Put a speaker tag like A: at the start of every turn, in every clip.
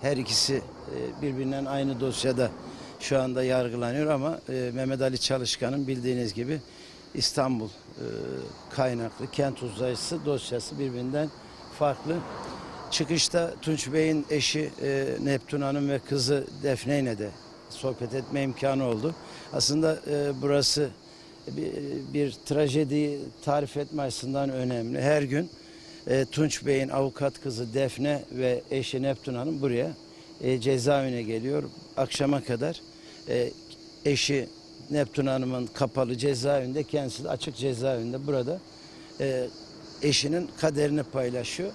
A: Her ikisi e, birbirinden aynı dosyada şu anda yargılanıyor ama e, Mehmet Ali Çalışkan'ın bildiğiniz gibi İstanbul e, kaynaklı kent uzayısı dosyası birbirinden farklı. Çıkışta Tunç Bey'in eşi Neptun Hanım ve kızı Defne ile de sohbet etme imkanı oldu. Aslında burası bir, bir trajedi tarif etme açısından önemli. Her gün e, Tunç Bey'in avukat kızı Defne ve eşi Neptun Hanım buraya e, cezaevine geliyor. Akşama kadar e, eşi Neptun Hanım'ın kapalı cezaevinde, kendisi de açık cezaevinde burada e, eşinin kaderini paylaşıyor.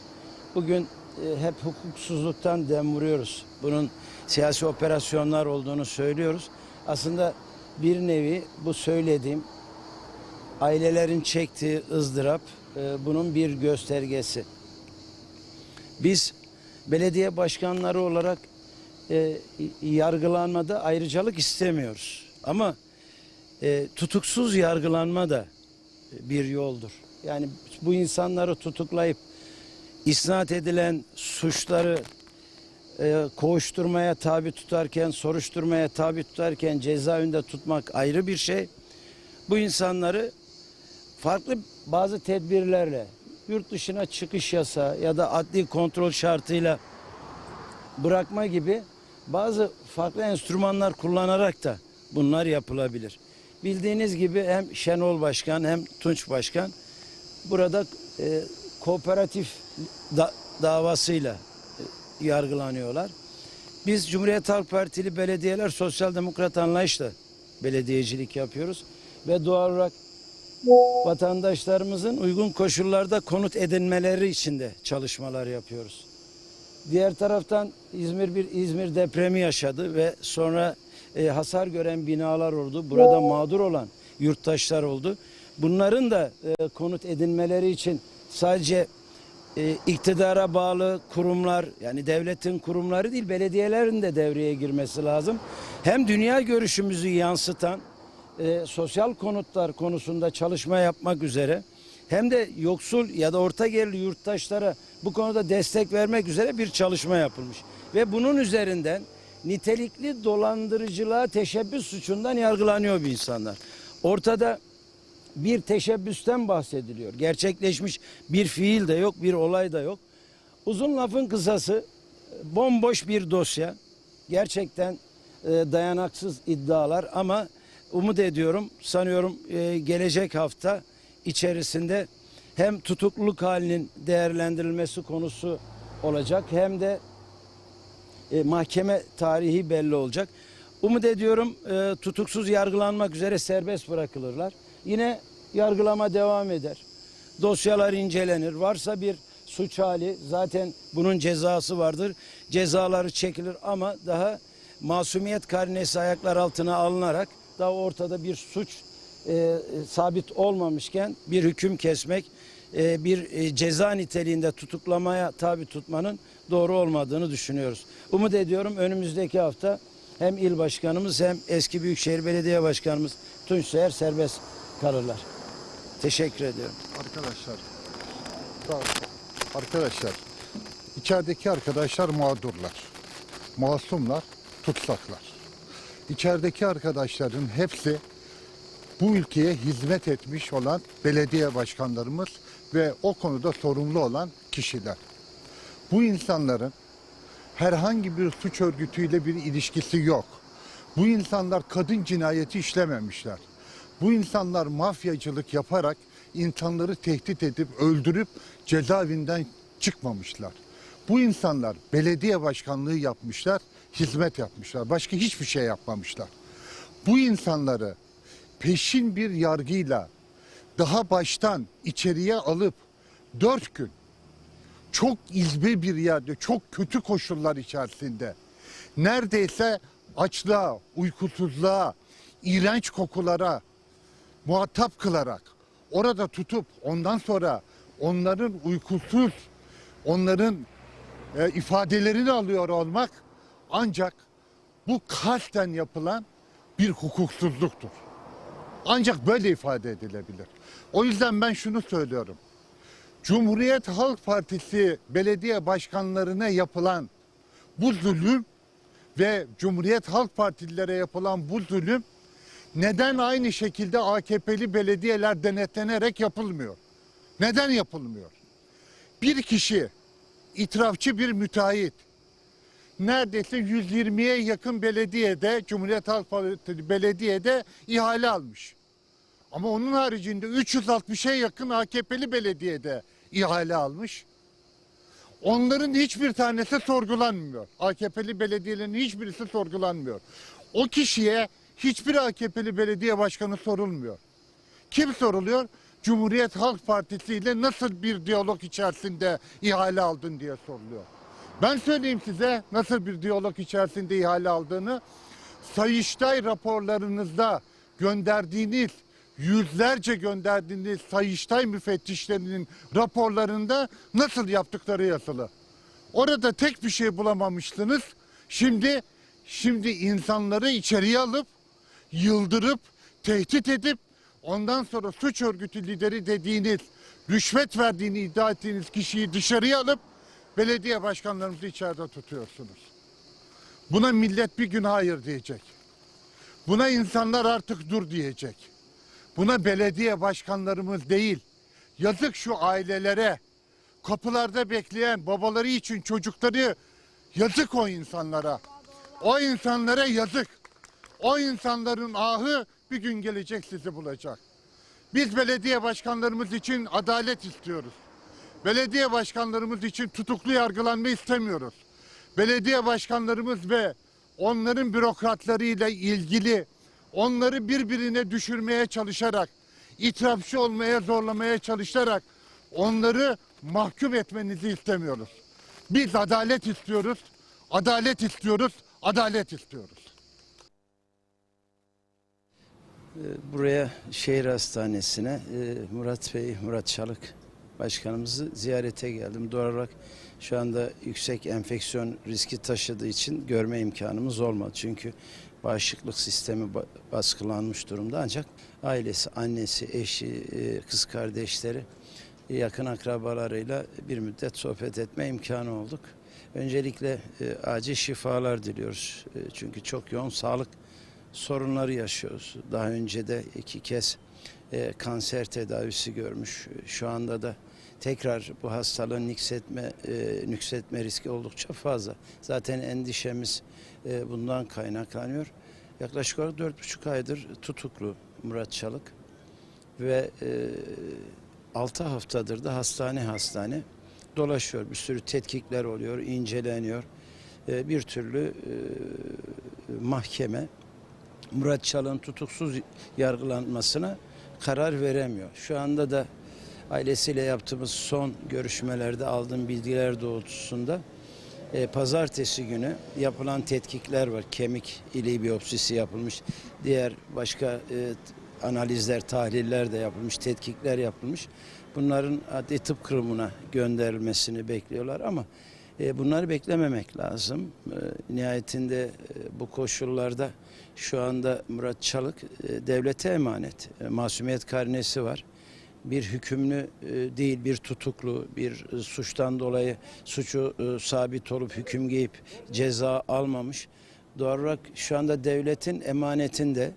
A: Bugün e, hep hukuksuzluktan dem vuruyoruz. Bunun siyasi operasyonlar olduğunu söylüyoruz. Aslında bir nevi bu söylediğim ailelerin çektiği ızdırap e, bunun bir göstergesi. Biz belediye başkanları olarak e, yargılanmada ayrıcalık istemiyoruz. Ama e, tutuksuz yargılanma da bir yoldur. Yani bu insanları tutuklayıp isnat edilen suçları e, koğuşturmaya tabi tutarken, soruşturmaya tabi tutarken cezaevinde tutmak ayrı bir şey. Bu insanları farklı bazı tedbirlerle yurt dışına çıkış yasa ya da adli kontrol şartıyla bırakma gibi bazı farklı enstrümanlar kullanarak da bunlar yapılabilir. Bildiğiniz gibi hem Şenol Başkan hem Tunç Başkan burada e, kooperatif da- davasıyla e, yargılanıyorlar. Biz Cumhuriyet Halk Partili belediyeler sosyal demokrat anlayışla belediyecilik yapıyoruz ve doğal olarak vatandaşlarımızın uygun koşullarda konut edinmeleri için de çalışmalar yapıyoruz. Diğer taraftan İzmir bir İzmir depremi yaşadı ve sonra e, hasar gören binalar oldu. Burada mağdur olan yurttaşlar oldu. Bunların da e, konut edinmeleri için sadece e, iktidara bağlı kurumlar yani devletin kurumları değil belediyelerin de devreye girmesi lazım. Hem dünya görüşümüzü yansıtan e, sosyal konutlar konusunda çalışma yapmak üzere hem de yoksul ya da orta gelirli yurttaşlara bu konuda destek vermek üzere bir çalışma yapılmış. Ve bunun üzerinden nitelikli dolandırıcılığa teşebbüs suçundan yargılanıyor bu insanlar. Ortada bir teşebbüsten bahsediliyor. Gerçekleşmiş bir fiil de yok, bir olay da yok. Uzun lafın kısası bomboş bir dosya. Gerçekten e, dayanaksız iddialar ama umut ediyorum, sanıyorum e, gelecek hafta içerisinde hem tutukluluk halinin değerlendirilmesi konusu olacak hem de e, mahkeme tarihi belli olacak. Umut ediyorum e, tutuksuz yargılanmak üzere serbest bırakılırlar. Yine yargılama devam eder. Dosyalar incelenir. Varsa bir suç hali zaten bunun cezası vardır. Cezaları çekilir ama daha masumiyet karinesi ayaklar altına alınarak daha ortada bir suç e, sabit olmamışken bir hüküm kesmek, e, bir e, ceza niteliğinde tutuklamaya tabi tutmanın doğru olmadığını düşünüyoruz. Umut ediyorum önümüzdeki hafta hem il başkanımız hem eski Büyükşehir Belediye Başkanımız Tunç Seher serbest kalırlar. Teşekkür ediyorum.
B: Arkadaşlar, da- arkadaşlar, içerideki arkadaşlar mağdurlar, masumlar, tutsaklar. İçerideki arkadaşların hepsi bu ülkeye hizmet etmiş olan belediye başkanlarımız ve o konuda sorumlu olan kişiler. Bu insanların herhangi bir suç örgütüyle bir ilişkisi yok. Bu insanlar kadın cinayeti işlememişler. Bu insanlar mafyacılık yaparak insanları tehdit edip öldürüp cezaevinden çıkmamışlar. Bu insanlar belediye başkanlığı yapmışlar, hizmet yapmışlar. Başka hiçbir şey yapmamışlar. Bu insanları peşin bir yargıyla daha baştan içeriye alıp dört gün çok izbe bir yerde, çok kötü koşullar içerisinde neredeyse açlığa, uykusuzluğa, iğrenç kokulara muhatap kılarak orada tutup ondan sonra onların uykusuz, onların e, ifadelerini alıyor olmak ancak bu kasten yapılan bir hukuksuzluktur. Ancak böyle ifade edilebilir. O yüzden ben şunu söylüyorum. Cumhuriyet Halk Partisi belediye başkanlarına yapılan bu zulüm ve Cumhuriyet Halk Partililere yapılan bu zulüm neden aynı şekilde AKP'li belediyeler denetlenerek yapılmıyor? Neden yapılmıyor? Bir kişi, itirafçı bir müteahhit, neredeyse 120'ye yakın belediyede, Cumhuriyet Halk Partisi belediyede ihale almış. Ama onun haricinde 360'a yakın AKP'li belediyede ihale almış. Onların hiçbir tanesi sorgulanmıyor. AKP'li belediyelerin hiçbirisi sorgulanmıyor. O kişiye hiçbir AKP'li belediye başkanı sorulmuyor. Kim soruluyor? Cumhuriyet Halk Partisi ile nasıl bir diyalog içerisinde ihale aldın diye soruluyor. Ben söyleyeyim size nasıl bir diyalog içerisinde ihale aldığını. Sayıştay raporlarınızda gönderdiğiniz yüzlerce gönderdiğiniz Sayıştay müfettişlerinin raporlarında nasıl yaptıkları yazılı. Orada tek bir şey bulamamıştınız. Şimdi şimdi insanları içeriye alıp yıldırıp tehdit edip ondan sonra suç örgütü lideri dediğiniz rüşvet verdiğini iddia ettiğiniz kişiyi dışarıya alıp belediye başkanlarımızı içeride tutuyorsunuz. Buna millet bir gün hayır diyecek. Buna insanlar artık dur diyecek. Buna belediye başkanlarımız değil. Yazık şu ailelere. Kapılarda bekleyen babaları için çocukları yazık o insanlara. O insanlara yazık. O insanların ahı bir gün gelecek sizi bulacak. Biz belediye başkanlarımız için adalet istiyoruz. Belediye başkanlarımız için tutuklu yargılanma istemiyoruz. Belediye başkanlarımız ve onların bürokratlarıyla ilgili onları birbirine düşürmeye çalışarak, itirafçı olmaya zorlamaya çalışarak onları mahkum etmenizi istemiyoruz. Biz adalet istiyoruz, adalet istiyoruz, adalet istiyoruz.
A: Buraya şehir hastanesine e, Murat Bey, Murat Çalık başkanımızı ziyarete geldim. Doğal olarak şu anda yüksek enfeksiyon riski taşıdığı için görme imkanımız olmadı. Çünkü bağışıklık sistemi ba- baskılanmış durumda ancak ailesi, annesi, eşi, e, kız kardeşleri, yakın akrabalarıyla bir müddet sohbet etme imkanı olduk. Öncelikle e, acil şifalar diliyoruz. E, çünkü çok yoğun sağlık sorunları yaşıyoruz. Daha önce de iki kez e, kanser tedavisi görmüş. Şu anda da tekrar bu hastalığın nüksetme, e, nüksetme riski oldukça fazla. Zaten endişemiz e, bundan kaynaklanıyor. Yaklaşık olarak dört buçuk aydır tutuklu Murat Çalık ve e, 6 haftadır da hastane hastane dolaşıyor. Bir sürü tetkikler oluyor, inceleniyor. E, bir türlü e, mahkeme Murat Çalık'ın tutuksuz yargılanmasına karar veremiyor. Şu anda da ailesiyle yaptığımız son görüşmelerde aldığım bilgiler doğrultusunda e, pazartesi günü yapılan tetkikler var. Kemik iliği biyopsisi yapılmış. Diğer başka e, analizler, tahliller de yapılmış, tetkikler yapılmış. Bunların adli tıp kurumuna gönderilmesini bekliyorlar ama e, bunları beklememek lazım. E, nihayetinde e, bu koşullarda şu anda Murat Çalık e, devlete emanet. E, masumiyet karnesi var. Bir hükümlü e, değil, bir tutuklu, bir e, suçtan dolayı suçu e, sabit olup hüküm giyip ceza almamış. Doğal olarak şu anda devletin emanetinde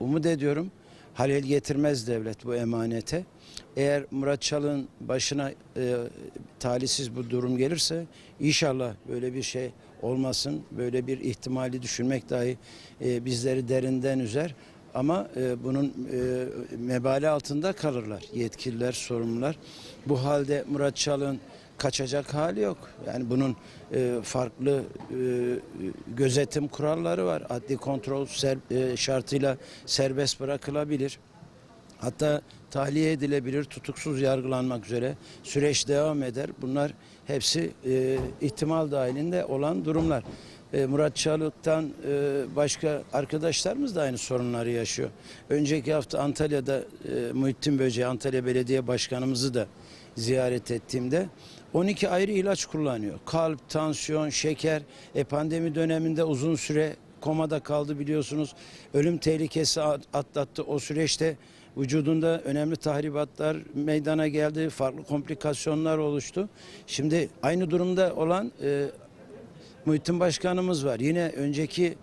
A: umut ediyorum halel getirmez devlet bu emanete. Eğer Murat Çalık'ın başına e, talihsiz bu durum gelirse inşallah böyle bir şey olmasın. Böyle bir ihtimali düşünmek dahi e, bizleri derinden üzer. Ama e, bunun e, mebali altında kalırlar yetkililer, sorumlular. Bu halde Murat Çalık'ın kaçacak hali yok. Yani bunun e, farklı e, gözetim kuralları var. Adli kontrol ser- e, şartıyla serbest bırakılabilir. Hatta tahliye edilebilir, tutuksuz yargılanmak üzere süreç devam eder. Bunlar hepsi e, ihtimal dahilinde olan durumlar. E, Murat Çalık'tan e, başka arkadaşlarımız da aynı sorunları yaşıyor. Önceki hafta Antalya'da e, Muhittin Böceği, Antalya Belediye Başkanımızı da ziyaret ettiğimde 12 ayrı ilaç kullanıyor. Kalp, tansiyon, şeker, e, pandemi döneminde uzun süre komada kaldı biliyorsunuz. Ölüm tehlikesi at- atlattı. O süreçte vücudunda önemli tahribatlar meydana geldi. Farklı komplikasyonlar oluştu. Şimdi aynı durumda olan e, Muhittin Başkanımız var. Yine önceki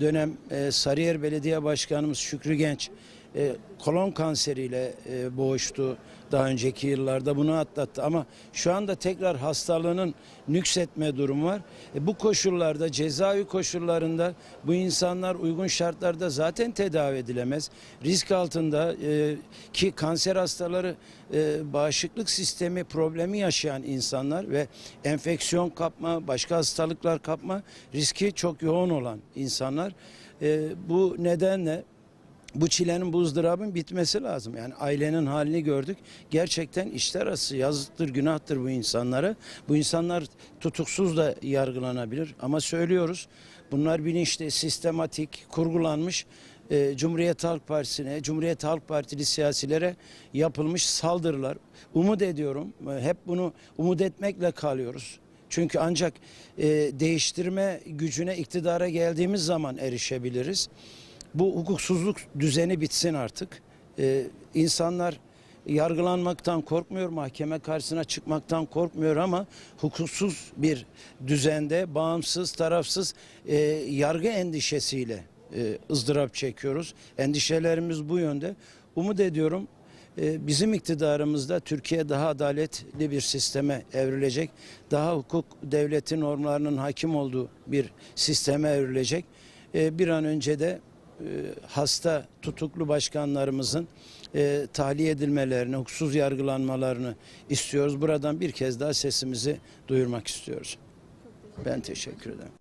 A: dönem e, Sarıyer Belediye Başkanımız Şükrü Genç e, kolon kanseriyle e, boğuştu. Daha önceki yıllarda bunu atlattı ama şu anda tekrar hastalığının nüksetme durumu var. E, bu koşullarda cezaevi koşullarında bu insanlar uygun şartlarda zaten tedavi edilemez. Risk altında e, ki kanser hastaları e, bağışıklık sistemi problemi yaşayan insanlar ve enfeksiyon kapma, başka hastalıklar kapma riski çok yoğun olan insanlar. E, bu nedenle bu çilenin bu ızdırabın bitmesi lazım. Yani ailenin halini gördük. Gerçekten işler arası yazıktır, günahtır bu insanlara. Bu insanlar tutuksuz da yargılanabilir. Ama söylüyoruz bunlar bilinçli, sistematik, kurgulanmış e, Cumhuriyet Halk Partisi'ne, Cumhuriyet Halk Partili siyasilere yapılmış saldırılar. Umut ediyorum. e, Hep bunu umut etmekle kalıyoruz. Çünkü ancak e, değiştirme gücüne iktidara geldiğimiz zaman erişebiliriz. Bu hukuksuzluk düzeni bitsin artık. Ee, insanlar yargılanmaktan korkmuyor, mahkeme karşısına çıkmaktan korkmuyor ama hukuksuz bir düzende bağımsız, tarafsız e, yargı endişesiyle e, ızdırap çekiyoruz. Endişelerimiz bu yönde. Umut ediyorum e, bizim iktidarımızda Türkiye daha adaletli bir sisteme evrilecek. Daha hukuk devleti normlarının hakim olduğu bir sisteme evrilecek. E, bir an önce de hasta tutuklu başkanlarımızın e, tahliye edilmelerini, hukuksuz yargılanmalarını istiyoruz. Buradan bir kez daha sesimizi duyurmak istiyoruz. Ben teşekkür ederim.